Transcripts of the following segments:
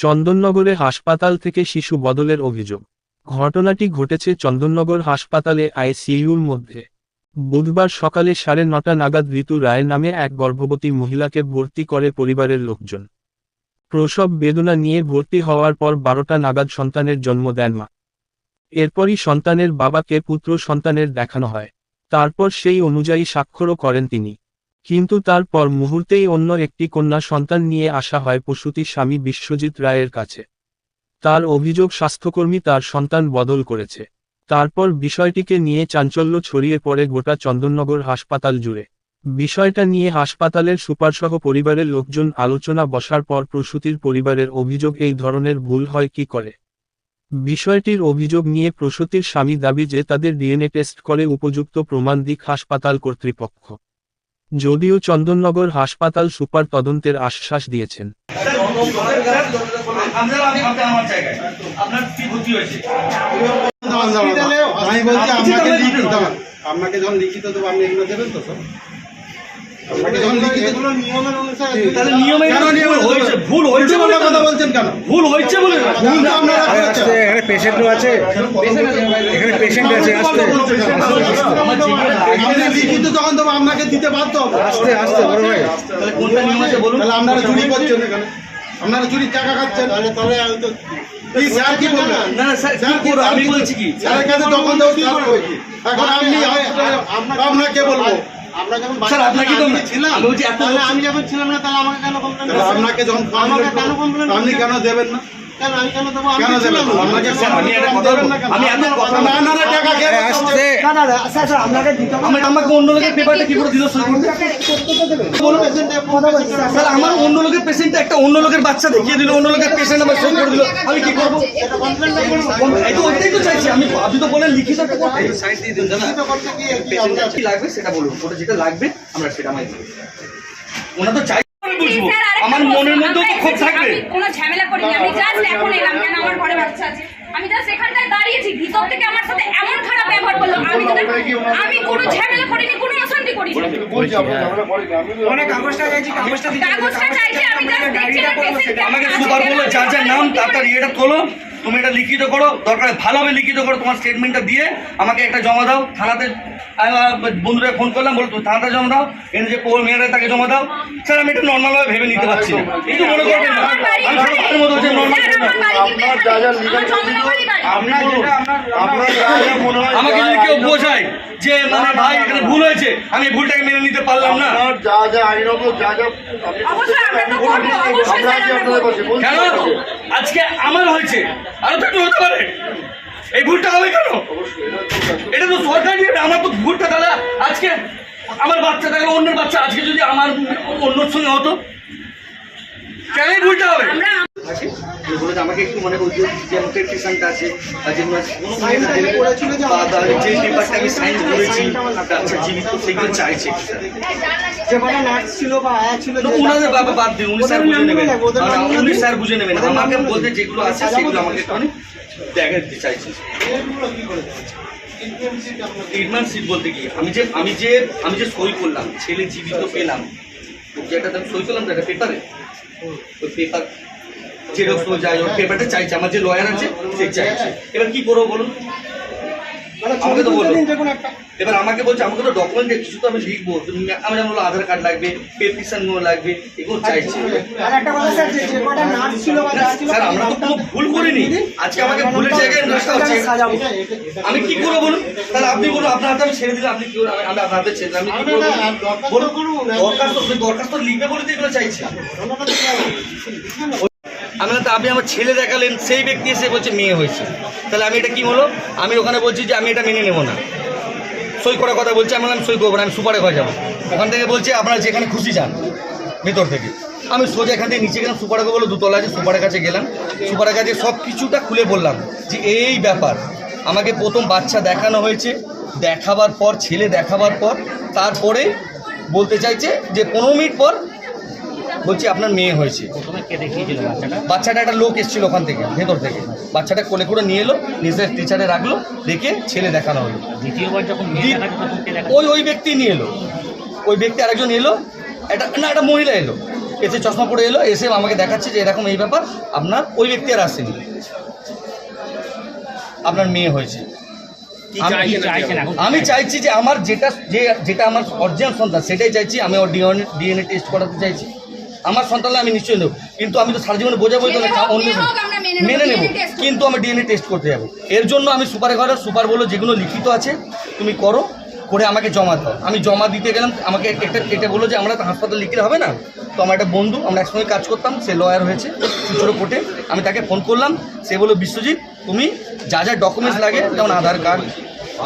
চন্দননগরে হাসপাতাল থেকে শিশু বদলের অভিযোগ। ঘটনাটি ঘটেছে চন্দননগর হাসপাতালে আইসিইউর মধ্যে। বুধবার সকালে সাড়ে নটা নাগাদ ঋতু রায় নামে এক গর্ভবতী মহিলাকে ভর্তি করে পরিবারের লোকজন। প্রসব বেদনা নিয়ে ভর্তি হওয়ার পর বারোটা নাগাদ সন্তানের জন্ম দেন মা। এরপরই সন্তানের বাবাকে পুত্র সন্তানের দেখানো হয়। তারপর সেই অনুযায়ী স্বাক্ষরও করেন তিনি। কিন্তু তারপর মুহূর্তেই অন্য একটি কন্যা সন্তান নিয়ে আসা হয় প্রসূতি স্বামী বিশ্বজিৎ রায়ের কাছে। তার অভিযোগ স্বাস্থ্যকর্মী তার সন্তান বদল করেছে। তারপর বিষয়টিকে নিয়ে চাঞ্চল্য ছড়িয়ে পড়ে গোটা চন্দননগর হাসপাতাল জুড়ে। বিষয়টা নিয়ে হাসপাতালের সুপারসহ পরিবারের লোকজন আলোচনা বসার পর প্রসূতির পরিবারের অভিযোগ এই ধরনের ভুল হয় কি করে? বিষয়টির অভিযোগ নিয়ে প্রসূতির স্বামী দাবি যে তাদের ডিএনএ টেস্ট করে উপযুক্ত প্রমাণ দিক হাসপাতাল কর্তৃপক্ষ। যদিও চন্দননগর হাসপাতাল সুপার তদন্তের আশ্বাস দিয়েছেন। আপনাকে যখন লিখিত দেবো আপনি এগুলো দেবেন তো ভুল হয়েছে বলে কথা বলছেন কেন? ভুল হয়েছে বলে ভুল তো আপনারা এখানে পেশেন্টও আছে। এখানে পেশেন্ট আছে আসতে। আপনি লিখিত যখন দেবো আপনাকে দিতে বাধ্য হবে। আসতে আসতে বড় ভাই। কোনটা নিয়ম আছে বলুন? তাহলে আপনারা চুরি করছেন এখানে। আপনারা চুরির টাকা খাচ্ছেন। তাহলে তাহলে আমি তো স্যার কি বলবেন না না স্যার কি আমি বলছি কি? স্যারের কাছে দেবো এখন আপনি আপনাকে বলব। আমরা যখন স্যার আপনাকে তো ছিলাম আমি বলছি তাহলে আমি যখন ছিলাম না তাহলে আমাকে কেন কমপ্লেন আপনাকে যখন আমাকে কেন কমপ্লেন আপনি কেন দেবেন না? আমাকে অন্য লোকের পেপারটা কি করে দিল? আমার অন্য লোকের পেশেন্টটা একটা অন্য লোকের বাচ্চা দেখিয়ে দিল অন্য লোকের পেশেন্ট আমার সই করে দিল। আমি কি করব? এই তো চাইছি। আমি আপনি তো বলেন লিখিত সাইড দিয়ে দিন লাগবে সেটা বলুন। ওটা যেটা লাগবে আমরা সেটা আমায় ওনা তো চাই বুঝব। আমার মনের মধ্যেও তো খুব ক্ষোভ থাকবে। কোনো ঝামেলা করিনি। আমি জাস্ট এখন এলাম কেন আমার ঘরে বাচ্চা আছে। আমি জাস্ট এখানটায় দাঁড়িয়েছি ভিতর থেকে আমার সাথে এমন খারাপ ব্যবহার করল। আমি তো আমি কোনো ঝামেলা করিনি কোনো অশান্তি করিনি। কাগজটা চাইছি আমি জাস্ট দেখছি না পেশেন্ট আমাকে সুপার বলল যার যার নাম তার তার ইয়েটা তোলো। তুমি এটা লিখিত করো দরকার ভালোভাবে লিখিত করো তোমার স্টেটমেন্টটা দিয়ে আমাকে একটা জমা দাও থানাতে বন্ধুরা ফোন করলাম বলো তুমি থানাতে জমা দাও এনে যে পোল মেয়েরা তাকে জমা দাও। স্যার আমি এটা নর্মালভাবে ভেবে নিতে পারছি না। একটু মনে করবেন আমার আমার। আমার আমাকে যদি কেউ বোঝায় যে মানে ভাই এখানে ভুল হয়েছে আমি ভুলটাকে মেনে নিতে পারলাম না। যা যা আইনত যা যা আমরা আছি আপনাদের পাশে কেন? আজকে আমার হয়েছে। আরও তো একটু হতে পারে। এই ভুলটা হবে কেন? এটা তো সরকার নিয়ে আমার তো ভুলটা দাদা আজকে আমার বাচ্চা থাকলে অন্যের বাচ্চা আজকে যদি আমার অন্যর সঙ্গে হতো? কেন ভুলটা হবে? আমাকে একটু মানে ওই যে আছে বা যেগুলো আছে বা তাহলে যে পেপারটা আমি সাইন করেছি আচ্ছা জীবিত সেগুলো চাইছে। ওনাদের বাবা বাদ দিন উনি স্যার বুঝে নেবেন। মানে উনি স্যার বুঝে নেবেন আমাকে বলতে যেগুলো আছে সেগুলো আমাকে একটু দেখাতে চাইছি। ট্রিটমেন্ট সিট বলতে কি? আমি যে আমি যে আমি যে সই করলাম ছেলে জীবিত পেলাম যেটা আমি সই করলাম তো একটা পেপারে ওই পেপার জেরক্স যাই ওই পেপারটা চাইছে আমার যে লয়ার আছে সে চাইছে। এবার কি করব বলুন? আমাকে তো বলল এবার আমাকে বলছে আমাকে তো ডকুমেন্ট কিছু তো আমি লিখব। আমি যেমন বলল আধার কার্ড লাগবে পেটিশন লাগবে এগুলো চাইছি। স্যার আমরা তো কোনো ভুল করিনি। আজকে আমাকে ভুলের জায়গায় হচ্ছে। আমি কি করব বলুন? তাহলে আপনি বলুন আপনার হাতে আমি ছেড়ে দিলে আপনি কি আমি আপনার হাতে ছেড়ে দিলাম, আমি কি করব দরখাস্ত দরখাস্ত লিখবে বলে তো এগুলো চাইছি। আমি তা আপনি আমার ছেলে দেখালেন, সেই ব্যক্তি এসে বলছে মেয়ে হয়েছে। তাহলে আমি এটা কি হলো? আমি ওখানে বলছি যে আমি এটা মেনে নেব না। সই করার কথা বলছে, আমি বললাম, সই করব না, আমি সুপারে ঘরে যাব। ওখান থেকে বলছে, আপনারা যেখানে খুশি যান, ভেতর থেকে। আমি সোজা এখান থেকে নিচে গেলাম, সুপারে বলে দুতলা আছে, সুপারের কাছে গেলাম। সুপারের কাছে সব কিছুটা খুলে বললাম যে, এই ব্যাপার, আমাকে প্রথম বাচ্চা দেখানো হয়েছে, দেখাবার পর, ছেলে দেখাবার পর, তারপরে বলতে চাইছে যে, পনেরো মিনিট পর বলছি আপনার মেয়ে হয়েছে। বাচ্চাটা? একটা লোক এসেছিল ওখান থেকে ভেতর থেকে। বাচ্চাটা কোলে করে নিয়ে এলো নিজের টিচারে রাখল রেখে ছেলে দেখানো হলো। দ্বিতীয়বার যখন মেয়ে দি- দেখাচ্ছে তখন কে দেখা ওই ওই ব্যক্তি নিয়ে এলো। ওই ব্যক্তি আরেকজন এলো একটা না একটা মহিলা এলো। এসে চশমা পরে এলো এসে আমাকে দেখাচ্ছে যে এরকম এই ব্যাপার আপনার ওই ব্যক্তি আর আসেনি। আপনার মেয়ে হয়েছে। আমি চাইছি যে আমার যেটা যে যেটা আমার অরিজিনাল সন্তান সেটাই চাইছি আমি ওর ডিএনএ ডিএনএ টেস্ট করাতে চাইছি। আমার সন্তানকে আমি নিশ্চয়ই নেব। কিন্তু আমি তো সারা জীবনে বোঝাবো তো অন্য মেনে নেব। কিন্তু আমি ডিএনএ টেস্ট করতে যাব। এর জন্য আমি সুপারে ঘরে সুপার বলল যেগুলো লিখিত আছে তুমি করো করে আমাকে জমা দাও। আমি জমা দিতে গেলাম আমাকে একটা এটা বলল যে আমরা তো হাসপাতাল লিখলে হবে না? তো আমার একটা বন্ধু আমরা একসঙ্গে কাজ করতাম সে লয়ার হয়েছে ছোটো কোর্টে। আমি তাকে ফোন করলাম সে বলল বিশ্বজিৎ তুমি যা যা ডকুমেন্টস লাগে যেমন আধার কার্ড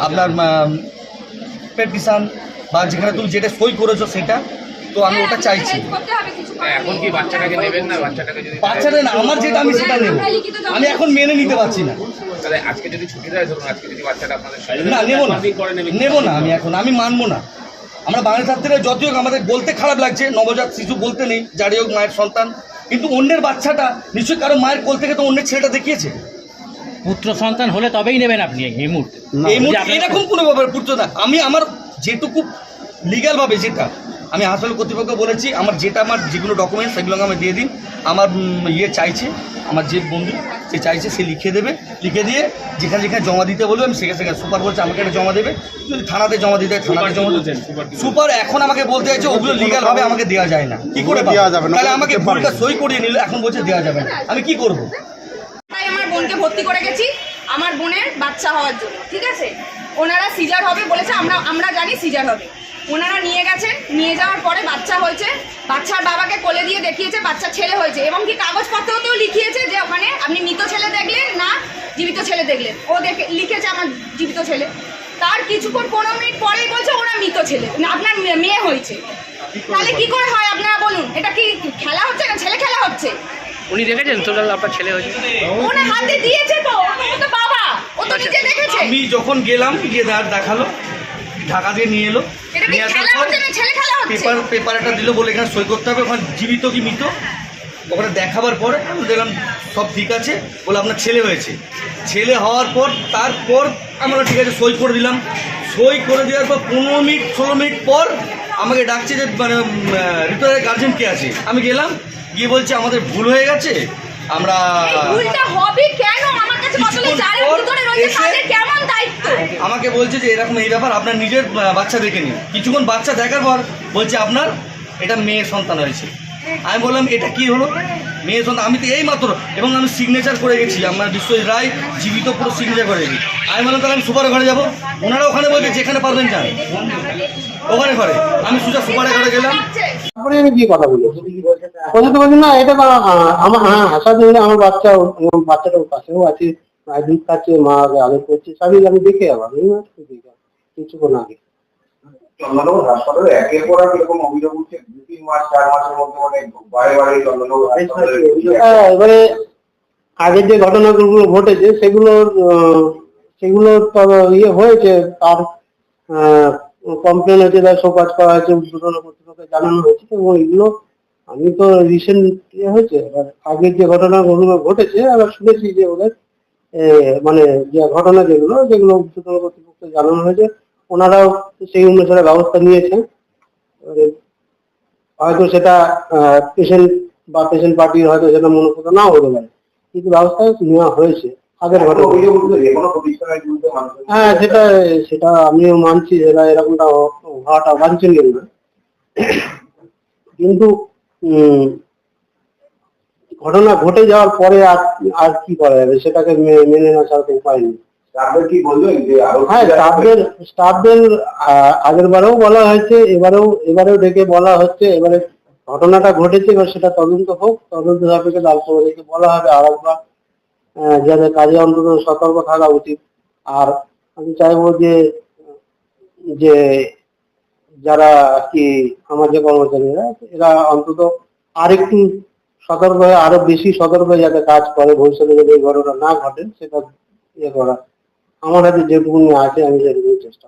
আপনার পেটিশন বা যেখানে তুমি যেটা সই করেছ সেটা তো আমি ওটা চাইছি। Help করতে হবে কিছু করার এখন কি বাচ্চাটাকে নেবেন না? বাচ্চাটাকে যদি বাচ্চাটা না আমার যেটা আমি সেটা নেব। আমি এখন মেনে নিতে পারছি না। তাহলে আজকে যদি ছুটি দেয় ধরুন আজকে যদি বাচ্চাটা আপনাদের না নেব না। নেব আমি এখন আমি মানবো না। আমরা বাঙালি ছাত্রীরা যতই হোক আমাদের বলতে খারাপ লাগছে নবজাত শিশু বলতে নেই যারই হোক মায়ের সন্তান। কিন্তু অন্যের বাচ্চাটা নিশ্চয়ই কারও মায়ের কোল থেকে তো অন্যের ছেলেটা দেখিয়েছে। পুত্র সন্তান হলে তবেই নেবেন আপনি এই মুহূর্তে। এই মুহূর্তে এরকম কোনো ব্যাপার পুত্র না। আমি আমার যেটুকু লিগ্যাল ভাবে যেটা আমি হাসপাতাল কর্তৃপক্ষ বলেছি আমার যেটা আমার যেগুলো ডকুমেন্টস সেগুলো আমি দিয়ে দিন। আমার ইয়ে চাইছে আমার যে বন্ধু সে চাইছে সে লিখে দেবে। লিখে দিয়ে যেখানে যেখানে জমা দিতে বলবে আমি সেখানে সেখানে সুপার বলছে আমাকে একটা জমা দেবে। যদি থানাতে জমা দিতে থানাতে জমা দিতে সুপার এখন আমাকে বলতে চাইছে ওগুলো লিগ্যাল ভাবে আমাকে দেওয়া যায় না। কি করে দেওয়া যাবে তাহলে আমাকে ভুলটা সই করিয়ে নিল এখন বলছে দেওয়া যাবে না। আমি কি করব? তাই আমার বোনকে ভর্তি করে গেছি। আমার বোনের বাচ্চা হওয়ার জন্য ঠিক আছে? ওনারা সিজার হবে বলেছে আমরা আমরা জানি সিজার হবে। ওনারা নিয়ে গেছেন নিয়ে যাওয়ার পরে বাচ্চা হয়েছে। বাচ্চার বাবাকে কোলে দিয়ে দেখিয়েছে বাচ্চা ছেলে হয়েছে। এবং কি কাগজপত্রতেও লিখিয়েছে যে ওখানে আপনি মৃত ছেলে দেখলেন না জীবিত ছেলে দেখলেন ও দেখে লিখেছে আমার জীবিত ছেলে। তার কিছুক্ষণ পনেরো মিনিট পরেই বলছে ওরা মৃত ছেলে। না, আপনার মেয়ে হয়েছে। তাহলে কি করে হয় আপনারা বলুন? এটা কি খেলা হচ্ছে না ছেলে খেলা হচ্ছে? উনি দেখেছেন? তোলাল আপনার ছেলে হয়েছে। ওনার হাতে দিয়েছে তো ও তো বাবা। ও তো নিজে দেখেছে। আমি যখন গেলাম গিয়ে দা- দেখাল। ঢাকা দিয়ে নিয়ে এলো। নিয়ে আসার পর পেপার পেপার একটা দিল বলে এখানে সই করতে হবে ওখানে জীবিত কি মৃত? ওখানে দেখাবার পরে দেখলাম সব ঠিক আছে। বলে আপনার ছেলে হয়েছে। ছেলে হওয়ার পর তারপর আমরা ঠিক আছে সই করে দিলাম। সই করে দেওয়ার পর পনেরো মিনিট ষোলো মিনিট পর আমাকে ডাকছে যে মানে রিটায়ারের গার্জেন কে আছে? আমি গেলাম গিয়ে বলছে আমাদের ভুল হয়ে গেছে। আমরা ভুলটা হবে কেন? আমার কাছে ভিতরে রয়েছে তাদের কেমন দায়িত্ব? আমাকে বলছে যে এরকম এই ব্যাপার আপনার নিজের বাচ্চা দেখে নিন কিছুক্ষণ বাচ্চা দেখার পর বলছে আপনার এটা মেয়ে সন্তান হয়েছে। আমি বললাম এটা কি হলো? মেয়ে সন্তান আমি তো এই মাত্র এবং আমি সিগনেচার করে গেছি আমার বিশ্বজিৎ রায় জীবিত পুরো সিগনেচার করে গেছি। আমি বললাম তাহলে আমি সুপার ঘরে যাব? ওনারা ওখানে বলছে যেখানে পারবেন যান। ওখানে ঘরে। আমি সোজা সুপারে ঘরে গেলাম। তারপরে আমি গিয়ে কথা বলি বলতে তো বলছি না এটা আমার হ্যাঁ হাসা দিলে আমার বাচ্চা বাচ্চাটা পাশেও আছে দুধ খাচ্ছে মা আগে করছে সবই আমি দেখে যাব আমি না দেখে যাব কিছুক্ষণ আগে চন্দননগর হাসপাতালে একের পর এক এরকম অভিযোগ উঠছে দু তিন মাস চার মাসের মধ্যে মানে বারে বারে চন্দননগর হ্যাঁ, এবারে আগের যে ঘটনাগুলো ঘটেছে সেগুলোর তবে ইয়ে হয়েছে তার কমপ্লেন হয়েছে তার শোকাজ করা হয়েছে উদ্বোধন জানানো হয়েছে এবং এগুলো আমি তো রিসেন্ট ইয়ে হয়েছে এবার আগের যে ঘটনাগুলো ঘটেছে আমরা শুনেছি যে ওদের মানে যে ঘটনা যেগুলো যেগুলো উদ্বোধন কর্তৃপক্ষকে জানানো হয়েছে ওনারাও সেই অনুসারে ব্যবস্থা নিয়েছেন। হয়তো সেটা পেশেন্ট বা পেশেন্ট পার্টির হয়তো সেটা মনোপুত নাও হতে পারে। কিন্তু ব্যবস্থা নেওয়া হয়েছে আগের ঘটনা। হ্যাঁ সেটা সেটা আমিও মানছি সেটা এরকমটা হওয়াটা বাঞ্ছনীয় না কিন্তু ঘটনা ঘটে যাওয়ার পরে আর আর কি করা যাবে? সেটাকে মেনে না ছাড়া তো উপায় নেই। কি বলবেন যে হ্যাঁ স্টাফদের স্টাফদের আগের বারেও বলা হয়েছে এবারেও এবারেও ডেকে বলা হচ্ছে এবারে ঘটনাটা ঘটেছে এবার সেটা তদন্ত হোক তদন্ত সাপেক্ষে তারপর বলা হবে আর একবার যাদের কাজে অন্তত সতর্ক থাকা উচিত। আর আমি চাইব যে যে যারা কি সমাজের কর্মচারীরা, এরা অন্তত আরেকটু সতর্ক হয়ে, আরও বেশি সতর্ক যাতে কাজ করে, ভবিষ্যতে যদি এই ঘটনা না ঘটে, সেটা ইয়ে করা। আমার হাতে যেটুকুনি আছে, আমি সেটুকুনি চেষ্টা